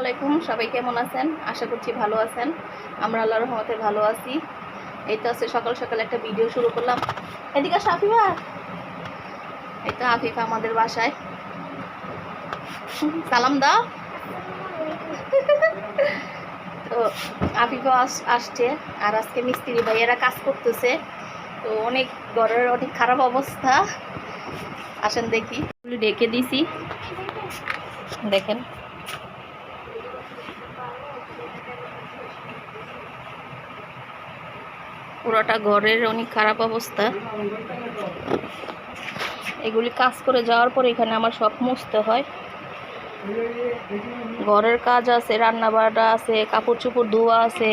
আলাইকুম, সবাই কেমন আছেন? আশা করছি ভালো আছেন। আমরা আল্লাহর রহমতে ভালো আছি। এই তো আছে সকাল সকাল একটা ভিডিও শুরু করলাম। এদিকে আফিফা। এই তো আফিফা আমাদের বাসায়। সালাম দাও। তো আফিফা আস- আসছে আর আজকে মিস্ত্রি ভাইয়েরা কাজ করতেছে। তো অনেক ঘরের অনেক খারাপ অবস্থা। আসেন দেখি। ডেকে দিছি। দেখেন। পুরোটা ঘরের অনেক খারাপ অবস্থা। এগুলি কাজ করে যাওয়ার পর এখানে আমার সব মুছতে হয়। ঘরের কাজ আছে রান্না বান্না আছে কাপড় চোপড় ধোয়া আছে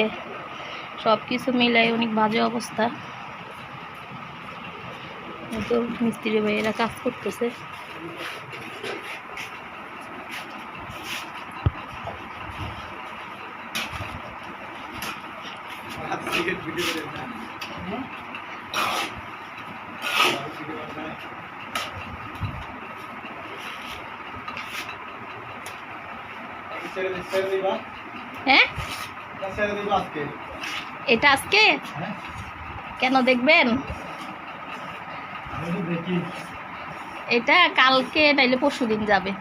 সব কিছু মিলাই অনেক বাজে অবস্থা। তো মিস্ত্রি ভাইয়েরা কাজ করতেছে। হ্যাঁ? এটা আজকে? কেন দেখবেন? এটা কালকে নাইলে পরশু দিন যাবে।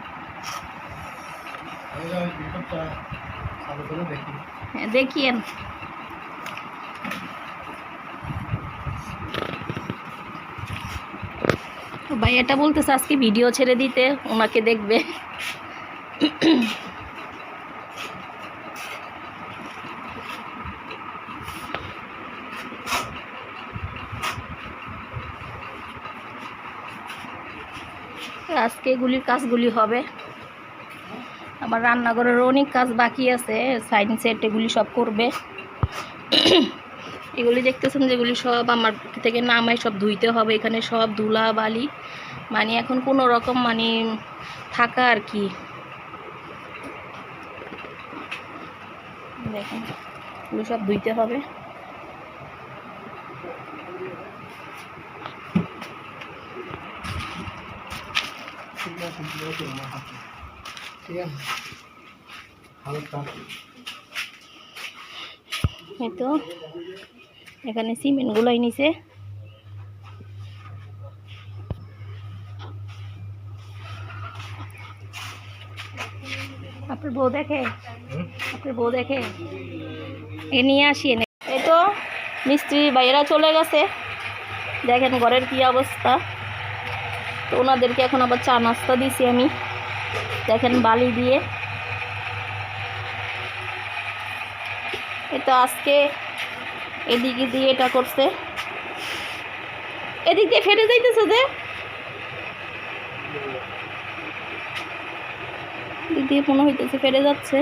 হ্যাঁ দেখিয়েন। ভাইয়াটা বলতেছে, আজকে ভিডিও ছেড়ে দিতে, ওনাকে দেখবে। আজকে এগুলির কাজগুলি হবে। আমার রান্নাঘরের অনেক কাজ বাকি আছে, সাইন সেট এগুলি সব করবে। এগুলি দেখতেছেন যেগুলি সব আমার থেকে নামায় সব ধুইতে হবে, এখানে সব ধুলা, বালি। মানে এখন কোনো রকম মানে থাকা আর কি। দেখেন, এগুলো সব ধুইতে হবে। এই তো। এখানে সিমেন্ট গুলাই নিছে। আপনার বউ দেখে? আপনার বউ দেখে? এ নিয়ে আসি এনে। এই তো মিস্ত্রি বাইরা চলে গেছে। দেখেন ঘরের কি অবস্থা। তো ওনাদেরকে এখন আবার চা নাস্তা দিছি আমি। দেখেন বালি দিয়ে। এই তো আজকে এদিকে দিয়ে এটা করছে। এদিক দিয়ে ফেটে যাইতেছে যে। দিয়ে মনে হইতেছে ফেটে যাচ্ছে।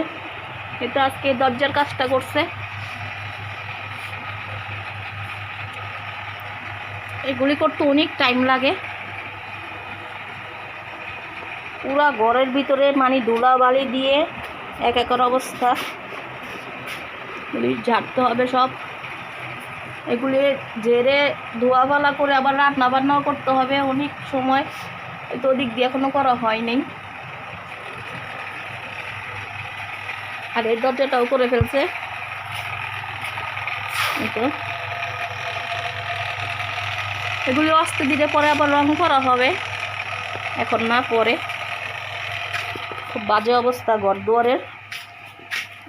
তো আজকে দরজার কাজটা করছে। এগুলি করতে অনেক টাইম লাগে। পুরা ঘরের ভিতরে মানে ধুলা বালি দিয়ে এক একর অবস্থা। ঝাড়তে হবে সব। এগুলি জেরে ধোয়াফালা করে আবার রান্না বান্নাও করতে হবে অনেক সময়। তো ওদিক দিয়ে এখনও করা হয়নি। আর এই দরজাটাও করে ফেলছে। এগুলি আস্তে ধীরে পরে আবার রং করা হবে। এখন না পরে। খুব বাজে অবস্থা ঘর দুয়ারের।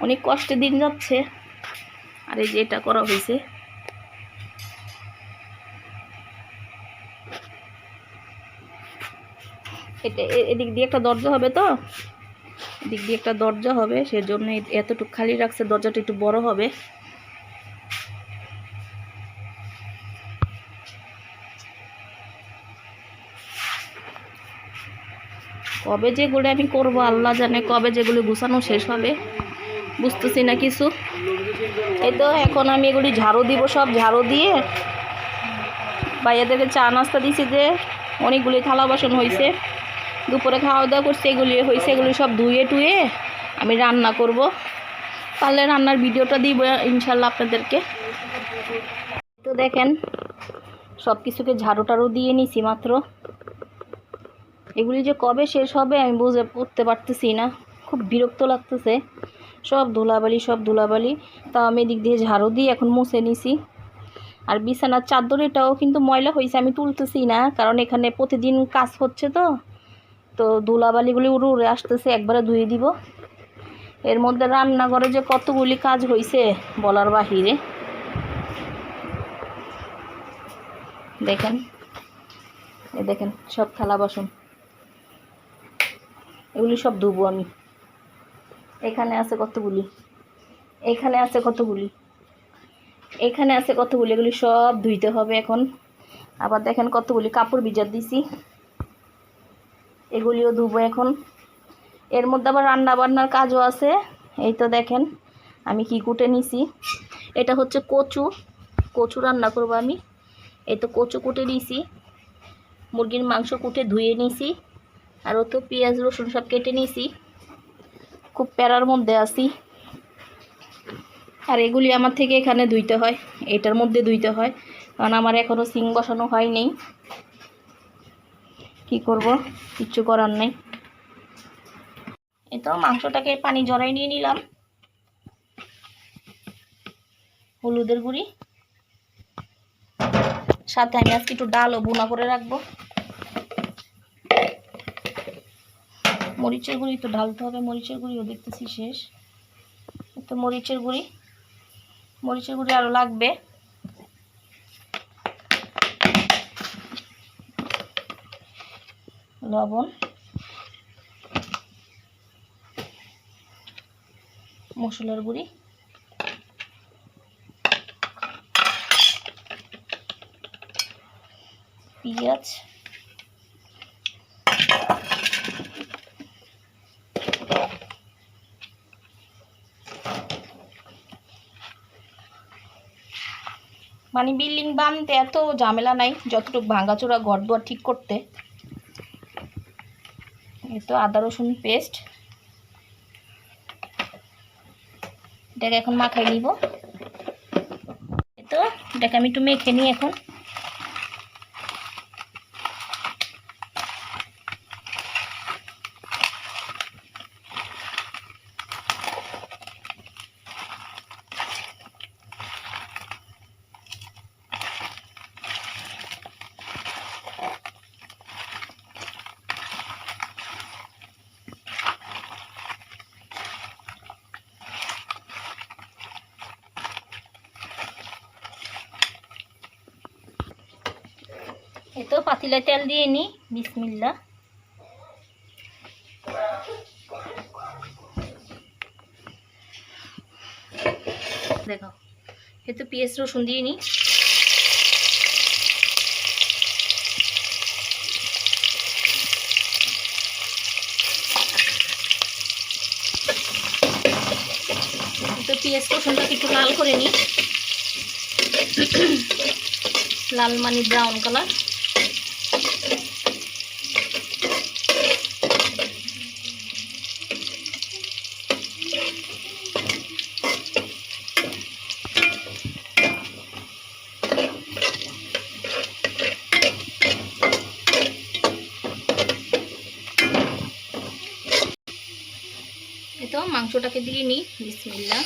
অনেক কষ্টে দিন যাচ্ছে। আর এই যে এটা করা হয়েছে। এটা এদিক দিয়ে একটা দরজা হবে তো? এদিক দিয়ে একটা দরজা হবে, সেজন্য এতটুকু খালি রাখছে, দরজাটা একটু বড় হবে। কবে যেগুলো আমি করব, আল্লাহ জানে কবে যেগুলো গুছানো শেষ হবে। বুঝতেছি না কিছু। এই তো, এখন আমি এগুলি ঝাড়ু দিব সব, ঝাড়ু দিয়ে। ভাইয়াদেরকে চা নাস্তা দিছি যে অনেকগুলি থালা বাসন হয়েছে দুপুরে খাওয়া দাওয়া করছে, এগুলি হয়েছে, এগুলি সব ধুয়ে টুয়ে আমি রান্না করব। পারলে রান্নার ভিডিওটা দিব ইনশাল্লাহ আপনাদেরকে। তো দেখেন সব কিছুকে ঝাড়ু টাড়ু দিয়ে নিছি মাত্র। এগুলি যে কবে শেষ হবে আমি বুঝে উঠতে পারতেছি না। খুব বিরক্ত লাগতেছে। সব ধুলাবালি সব ধুলাবালি। তা আমি এদিক দিয়ে ঝাড়ু দিয়ে এখন মুছে নিছি। আর বিছানার চাদর এটাও কিন্তু ময়লা হয়েছে আমি তুলতেছি না। কারণ এখানে প্রতিদিন কাজ হচ্ছে তো। তো ধুলাবালিগুলি উড়ে উড়ে আসতেছে, একবারে ধুয়ে দিব। এর মধ্যে রান্নাঘরে যে কতগুলি কাজ হয়েছে বলার বাহিরে। দেখেন, এ দেখেন, সব থালা বাসন। এগুলি সব ধুবো আমি। এখানে আছে কতগুলি? এখানে আছে কতগুলি? এখানে আছে কতগুলি? এগুলি সব ধুইতে হবে এখন। আবার দেখেন কতগুলি কাপড় ভিজার দিছি। এগুলিও ধুবো এখন। এর মধ্যে আবার রান্না বান্নার কাজও আছে। এই তো দেখেন, আমি কি কুটে নিছি। এটা হচ্ছে কচু। কচু রান্না করব আমি। এই তো কচু কুটে নিছি। মুরগির মাংস কুটে ধুয়ে নিছি। আর ও তো পেঁয়াজ, রসুন সব কেটে নিছি। খুব প্যারার মধ্যে আছি। আর এগুলি আমার থেকে এখানে ধুইতে হয়। এটার মধ্যে ধুইতে হয়। কারণ আমার এখনও সিং বসানো হয়নি। কি করব? কিচ্ছু করার নেই। এই তো মাংসটাকে পানি জড়াই নিয়ে নিলাম। হলুদের গুঁড়ি। সাথে আমি আজকে একটু ডালও বুনা করে রাখব। মরিচের গুঁড়ি তো ঢালতে হবে, মরিচের গুঁড়িও দেখতেছি শেষ। তো মরিচের গুঁড়ি। মরিচের গুঁড়ি আরও লাগবে। লবণ। মশলার গুঁড়ি। পেঁয়াজ। মানে বিল্ডিং বানতে এত ঝামেলা নাই, যতটুকু ভাঙাচোরা ঘর দুয়ার ঠিক করতে। তো আদা, রসুন পেস্ট এটাকে এখন মাখাই নিব। তো, এটাকে আমি একটু মেখে নিই এখন। তো পাতিলায় তেল দিয়ে নিই বিসমিল্লা দেখো এই তো পেঁয়াজ রসুন দিয়ে এই তো পেঁয়াজ রসুনটাকে একটু লাল করে নিই লাল মানে ব্রাউন কালার। মাংসটাকে দিয়ে নিই। বিসমিল্লা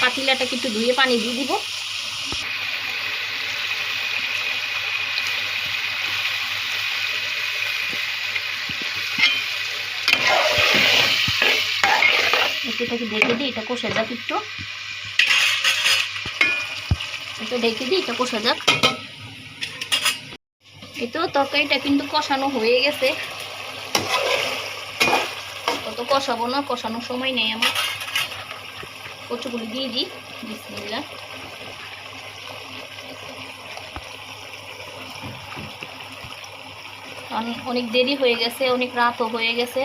পাতিলাটাকে একটু ধুয়ে পানি দিয়ে দিব। এটাকে ঢেকে দিই, এটা কষে যাক একটু। একটু ঢেকে দিই, এটা কষে যাক। এই তো তরকারিটা কিন্তু কষানো হয়ে গেছে। কত কষাবো না, কষানোর সময় নেই আমার। কচুগুলি দিয়ে দিই বিসমিল্লা অনেক দেরি হয়ে গেছে, অনেক রাতও হয়ে গেছে।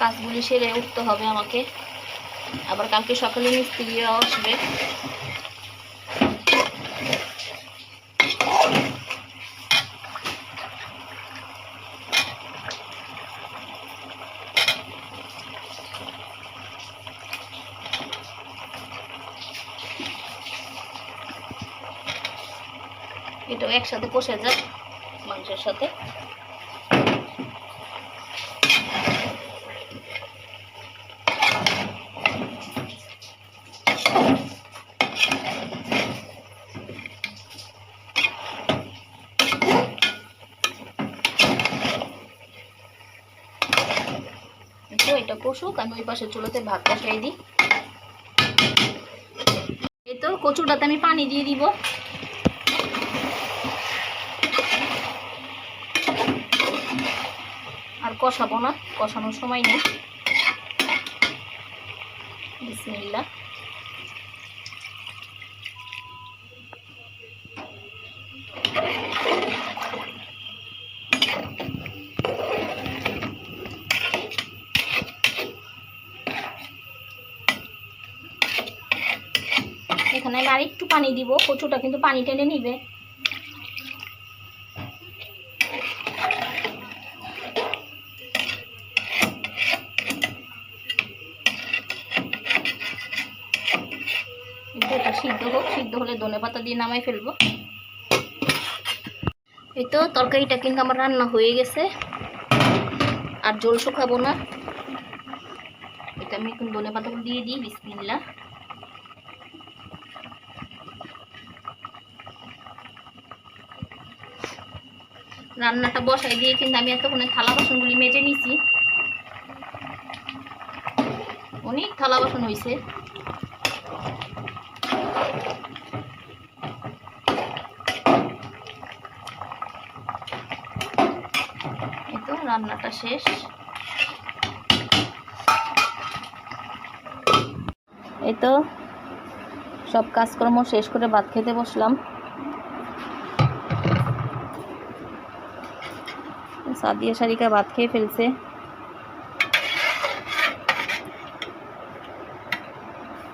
কাজগুলি সেরে উঠতে হবে আমাকে। আবার কালকে সকালে মিস্ত্রিও আসবে। একসাথে কষে যায় মাংসের সাথে। এটা কষুক, আমি ওই পাশে চুলোতে ভাত বসাই দিই। এই তো কচুটাতে আমি পানি দিয়ে দিব। কষাবো না, কষানোর সময় নেই। বিসমিল্লা এখানে আমি আরেকটু পানি দিব, কচুটা কিন্তু পানি টেনে নিবে কিন্তু এটা সিদ্ধ হোক, সিদ্ধ হলে ধনে পাতা দিয়ে নামাই ফেলব। এই তো তরকারিটা কিন্তু আমার রান্না হয়ে গেছে। আর জল শুকাবো না। এটা আমি এখন ধনে পাতাগুলো দিয়ে দিই বিসমিল্লা রান্নাটা বসাই দিয়ে কিন্তু আমি এতক্ষণে থালা বাসনগুলি মেজে নিছি। অনেক থালা বাসন হয়েছে এই তো রান্নাটা শেষ। এই তো সব কাজকর্ম শেষ করে ভাত খেতে বসলাম। সাদিয়া শারিকা ভাত খেয়ে ফেলছে।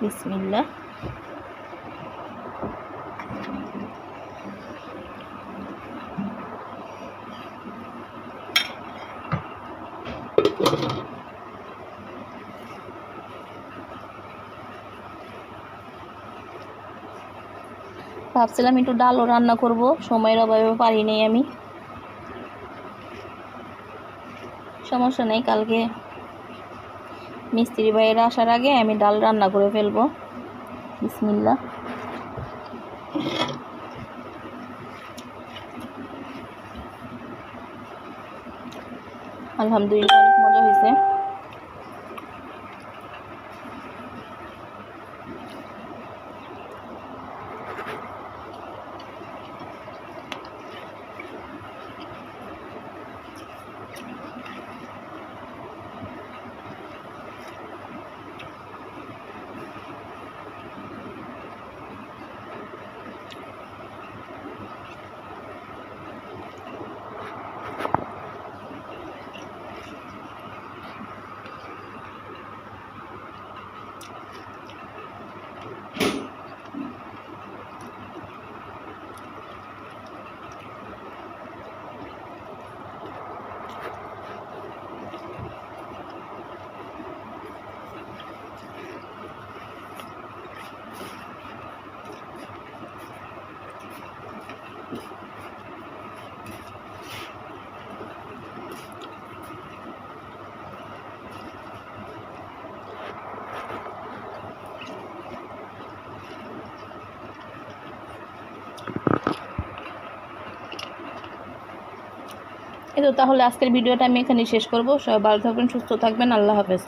বিসমিল্লা ভাবছিলাম একটু ডালও রান্না করব। সময়ের অভাবে পারি নাই আমি। সমস্যা নেই, কালকে মিস্ত্রি ভাইয়েরা আসার আগে আমি ডাল রান্না করে ফেলব। বিসমিল্লা আলহামদুলিল্লাহ মজা হয়েছে। তো তাহলে আজকের ভিডিওটা আমি এখানে শেষ করব। সবাই ভালো থাকবেন, সুস্থ থাকবেন, আল্লাহ হাফেজ।